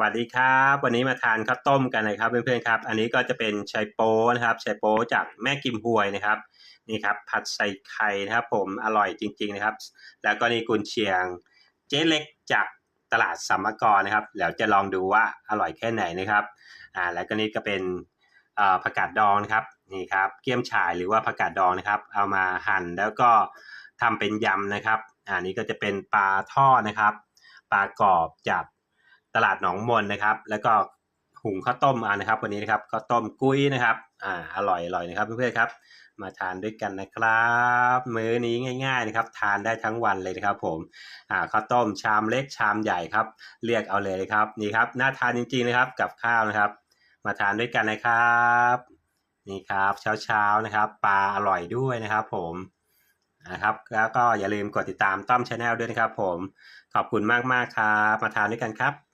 วัสดีครับ วันนี้มาทานข้าวต้มกันนะครับเพื่อนๆครับ อันนี้ก็จะเป็นไชโป๊นะครับไชโป๊จากแม่กิมฮวยนะครับนี่ครับผัดใส่ไข่นะครับผมอร่อยจริง ๆนะครับ แล้วก็นี่กุนเชียงเจ๊เล็กจากตลาดสัมมกรนะครับเดี๋ยวจะลองดูว่าอร่อยแค่ไหนนะครับอ่าแล้วก็นี่ก็เป็นผักกาดดองนะครับนี่ครับเกี๊ยมฉ่ายหรือว่าผักกาดดองนะครับ เอามาหั่นแล้วก็ทำเป็นยำนะครับอ่านี่ก็จะเป็นปลาทอดนะครับ ปลากรอบจาก ตลาดหนองมนนะครับ แล้วก็หุงข้าวต้มอ่านะครับ วันนี้นะครับข้าวต้มกุ้ยนะครับอ่าอร่อยอร่อยนะครับเพื่อนๆครับ มาทานด้วยกันนะครับ มื้อนี้ง่าย ๆนะครับ ทานได้ทั้งวันเลยนะครับ ผมอ่าข้าวต้มชามเล็กชามใหญ่ครับ เรียกเอาเลยนะครับนี่ครับน่าทานจริงๆนะครับกับข้าวนะครับ มาทานด้วยกันนะครับนี่ครับเช้าๆนะครับปลาอร่อยด้วยนะครับ ผมนะครับแล้วก็อย่าลืมกดติดตามต้อมชาแนลด้วยนะครับ ผมขอบคุณมากๆครับมาทานด้วยกันครับ